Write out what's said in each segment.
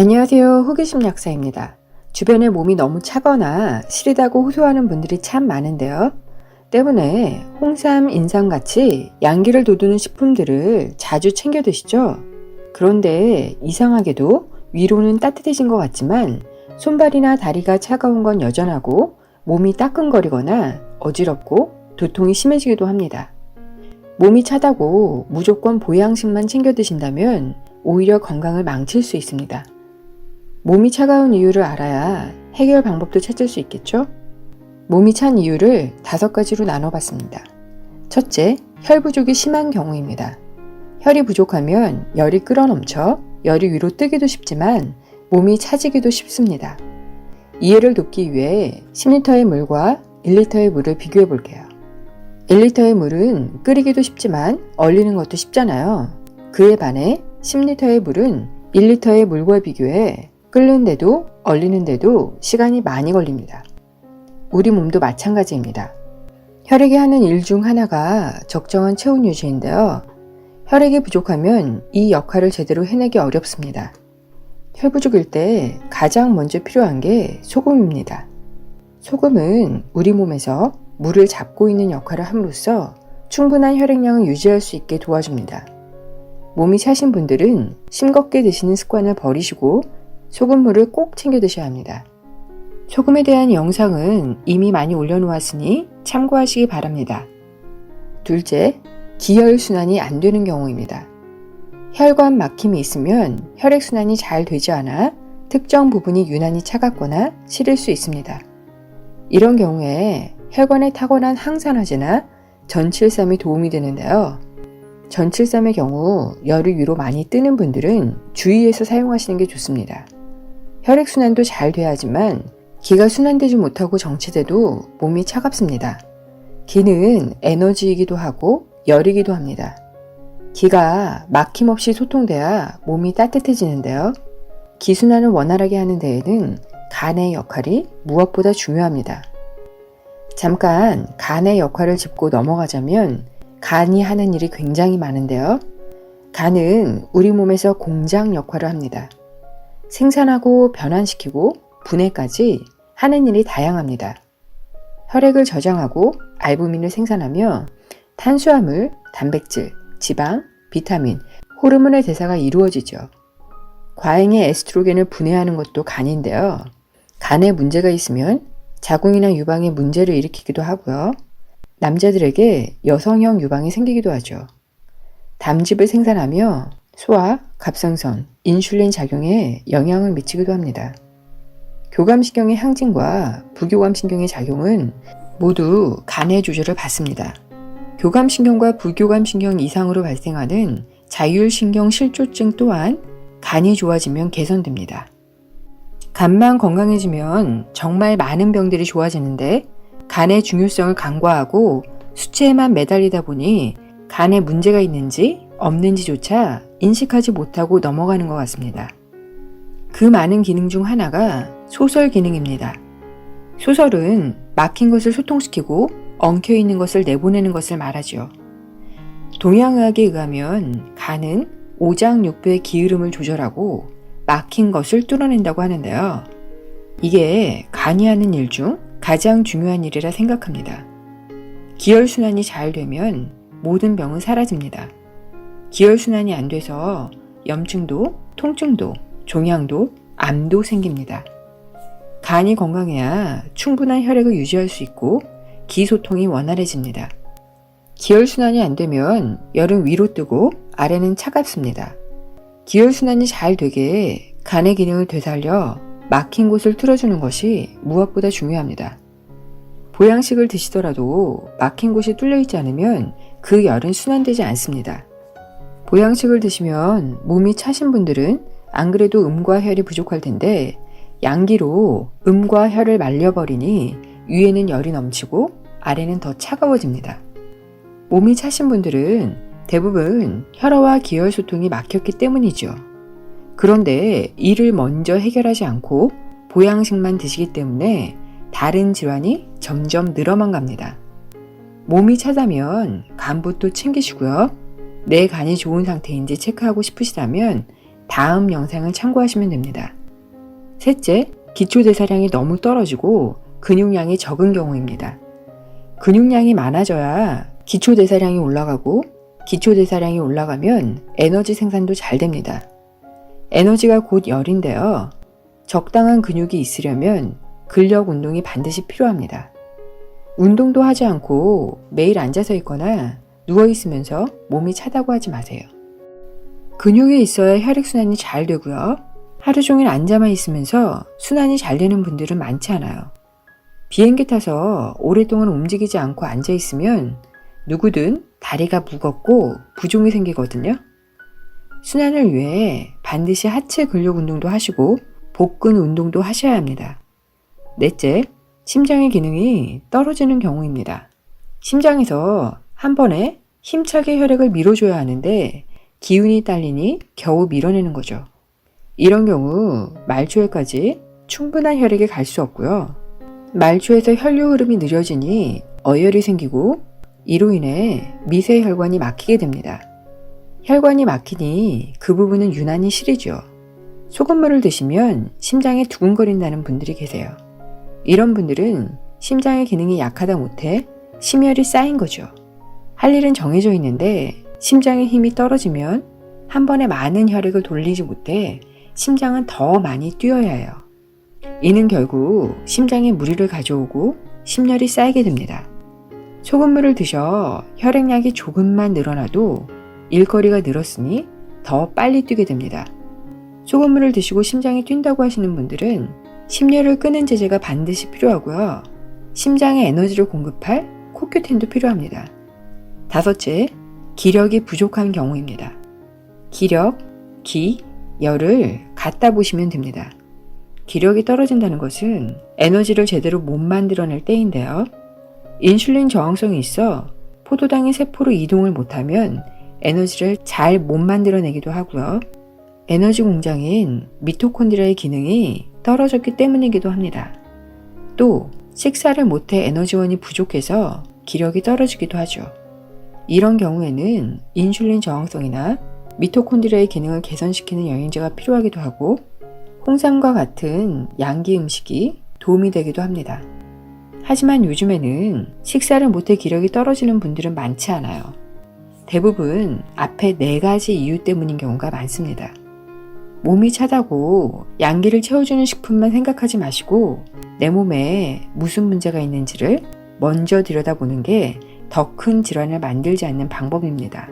안녕하세요. 호기심 약사입니다. 주변에 몸이 너무 차거나 시리다고 호소하는 분들이 참 많은데요. 때문에 홍삼, 인삼같이 양기를 돋우는 식품들을 자주 챙겨 드시죠? 그런데 이상하게도 위로는 따뜻해진 것 같지만 손발이나 다리가 차가운 건 여전하고 몸이 따끔거리거나 어지럽고 두통이 심해지기도 합니다. 몸이 차다고 무조건 보양식만 챙겨 드신다면 오히려 건강을 망칠 수 있습니다. 몸이 차가운 이유를 알아야 해결 방법도 찾을 수 있겠죠? 몸이 찬 이유를 다섯 가지로 나눠봤습니다. 첫째, 혈 부족이 심한 경우입니다. 혈이 부족하면 열이 끌어넘쳐 열이 위로 뜨기도 쉽지만 몸이 차지기도 쉽습니다. 이해를 돕기 위해 10리터의 물과 1리터의 물을 비교해 볼게요. 1리터의 물은 끓이기도 쉽지만 얼리는 것도 쉽잖아요. 그에 반해 10리터의 물은 1리터의 물과 비교해 끓는데도 얼리는데도 시간이 많이 걸립니다. 우리 몸도 마찬가지입니다. 혈액이 하는 일 중 하나가 적정한 체온 유지인데요. 혈액이 부족하면 이 역할을 제대로 해내기 어렵습니다. 혈 부족일 때 가장 먼저 필요한 게 소금입니다. 소금은 우리 몸에서 물을 잡고 있는 역할을 함으로써 충분한 혈액량을 유지할 수 있게 도와줍니다. 몸이 차신 분들은 싱겁게 드시는 습관을 버리시고 소금물을 꼭 챙겨 드셔야 합니다. 소금에 대한 영상은 이미 많이 올려놓았으니 참고하시기 바랍니다. 둘째, 기혈순환이 안 되는 경우입니다. 혈관 막힘이 있으면 혈액순환이 잘 되지 않아 특정 부분이 유난히 차갑거나 시릴 수 있습니다. 이런 경우에 혈관에 타고난 항산화제나 전칠삼이 도움이 되는데요. 전칠삼의 경우 열이 위로 많이 뜨는 분들은 주의해서 사용하시는 게 좋습니다. 혈액순환도 잘 돼야지만 기가 순환되지 못하고 정체돼도 몸이 차갑습니다. 기는 에너지이기도 하고 열이기도 합니다. 기가 막힘없이 소통돼야 몸이 따뜻해지는데요. 기순환을 원활하게 하는 데에는 간의 역할이 무엇보다 중요합니다. 잠깐 간의 역할을 짚고 넘어가자면 간이 하는 일이 굉장히 많은데요. 간은 우리 몸에서 공장 역할을 합니다. 생산하고 변환시키고 분해까지 하는 일이 다양합니다. 혈액을 저장하고 알부민을 생산하며 탄수화물, 단백질, 지방, 비타민, 호르몬의 대사가 이루어지죠. 과잉의 에스트로겐을 분해하는 것도 간인데요. 간에 문제가 있으면 자궁이나 유방에 문제를 일으키기도 하고요. 남자들에게 여성형 유방이 생기기도 하죠. 담즙을 생산하며 소화, 갑상선, 인슐린 작용에 영향을 미치기도 합니다. 교감신경의 항진과 부교감신경의 작용은 모두 간의 조절을 받습니다. 교감신경과 부교감신경 이상으로 발생하는 자율신경 실조증 또한 간이 좋아지면 개선됩니다. 간만 건강해지면 정말 많은 병들이 좋아지는데 간의 중요성을 간과하고 수치에만 매달리다 보니 간에 문제가 있는지 없는지조차 인식하지 못하고 넘어가는 것 같습니다. 그 많은 기능 중 하나가 소설 기능입니다. 소설은 막힌 것을 소통시키고 엉켜 있는 것을 내보내는 것을 말하죠. 동양의학에 의하면 간은 오장육부의 기울음을 조절하고 막힌 것을 뚫어낸다고 하는데요. 이게 간이 하는 일 중 가장 중요한 일이라 생각합니다. 기혈순환이 잘 되면 모든 병은 사라집니다. 기혈순환이 안 돼서 염증도, 통증도, 종양도, 암도 생깁니다. 간이 건강해야 충분한 혈액을 유지할 수 있고 기소통이 원활해집니다. 기혈순환이 안 되면 열은 위로 뜨고 아래는 차갑습니다. 기혈순환이 잘 되게 간의 기능을 되살려 막힌 곳을 틀어주는 것이 무엇보다 중요합니다. 보양식을 드시더라도 막힌 곳이 뚫려 있지 않으면 그 열은 순환되지 않습니다. 보양식을 드시면 몸이 차신 분들은 안 그래도 음과 혈이 부족할 텐데 양기로 음과 혈을 말려버리니 위에는 열이 넘치고 아래는 더 차가워집니다. 몸이 차신 분들은 대부분 혈어와 기혈 소통이 막혔기 때문이죠. 그런데 이를 먼저 해결하지 않고 보양식만 드시기 때문에 다른 질환이 점점 늘어만 갑니다. 몸이 차다면 간부터 챙기시고요. 내 간이 좋은 상태인지 체크하고 싶으시다면 다음 영상을 참고하시면 됩니다. 셋째, 기초대사량이 너무 떨어지고 근육량이 적은 경우입니다. 근육량이 많아져야 기초대사량이 올라가고 기초대사량이 올라가면 에너지 생산도 잘 됩니다. 에너지가 곧 열인데요. 적당한 근육이 있으려면 근력 운동이 반드시 필요합니다. 운동도 하지 않고 매일 앉아서 있거나 누워 있으면서 몸이 차다고 하지 마세요. 근육이 있어야 혈액순환이 잘 되고요. 하루 종일 앉아만 있으면서 순환이 잘 되는 분들은 많지 않아요. 비행기 타서 오랫동안 움직이지 않고 앉아 있으면 누구든 다리가 무겁고 부종이 생기거든요. 순환을 위해 반드시 하체 근력 운동도 하시고 복근 운동도 하셔야 합니다. 넷째, 심장의 기능이 떨어지는 경우입니다. 심장에서 한 번에 힘차게 혈액을 밀어줘야 하는데 기운이 딸리니 겨우 밀어내는 거죠. 이런 경우 말초에까지 충분한 혈액이 갈 수 없고요. 말초에서 혈류 흐름이 느려지니 어혈이 생기고 이로 인해 미세 혈관이 막히게 됩니다. 혈관이 막히니 그 부분은 유난히 시리죠. 소금물을 드시면 심장이 두근거린다는 분들이 계세요. 이런 분들은 심장의 기능이 약하다 못해 심혈이 쌓인 거죠. 할 일은 정해져 있는데 심장의 힘이 떨어지면 한 번에 많은 혈액을 돌리지 못해 심장은 더 많이 뛰어야 해요. 이는 결국 심장에 무리를 가져오고 심혈이 쌓이게 됩니다. 소금물을 드셔 혈액량이 조금만 늘어나도 일거리가 늘었으니 더 빨리 뛰게 됩니다. 소금물을 드시고 심장이 뛴다고 하시는 분들은 심혈을 끄는 제재가 반드시 필요하고요. 심장에 에너지를 공급할 코큐틴도 필요합니다. 다섯째, 기력이 부족한 경우입니다. 기력, 기, 열을 갖다 보시면 됩니다. 기력이 떨어진다는 것은 에너지를 제대로 못 만들어낼 때인데요. 인슐린 저항성이 있어 포도당이 세포로 이동을 못하면 에너지를 잘 못 만들어내기도 하고요. 에너지 공장인 미토콘드리아의 기능이 떨어졌기 때문이기도 합니다. 또 식사를 못해 에너지원이 부족해서 기력이 떨어지기도 하죠. 이런 경우에는 인슐린 저항성이나 미토콘드리아의 기능을 개선시키는 영양제가 필요하기도 하고 홍삼과 같은 양기 음식이 도움이 되기도 합니다. 하지만 요즘에는 식사를 못해 기력이 떨어지는 분들은 많지 않아요. 대부분 앞에 네 가지 이유 때문인 경우가 많습니다. 몸이 차다고 양기를 채워주는 식품만 생각하지 마시고 내 몸에 무슨 문제가 있는지를 먼저 들여다보는 게 더 큰 질환을 만들지 않는 방법입니다.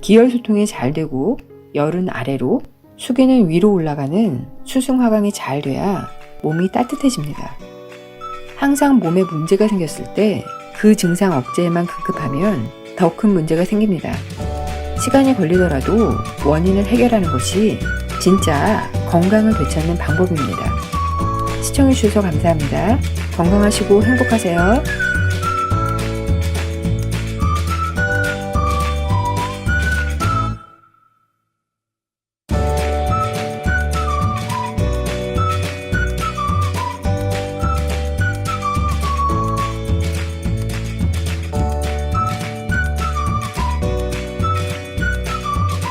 기혈 소통이 잘 되고 열은 아래로 수기는 위로 올라가는 수승 화강이 잘 돼야 몸이 따뜻해집니다. 항상 몸에 문제가 생겼을 때 그 증상 억제에만 급급하면 더 큰 문제가 생깁니다. 시간이 걸리더라도 원인을 해결하는 것이 진짜 건강을 되찾는 방법입니다. 시청해주셔서 감사합니다. 건강하시고 행복하세요.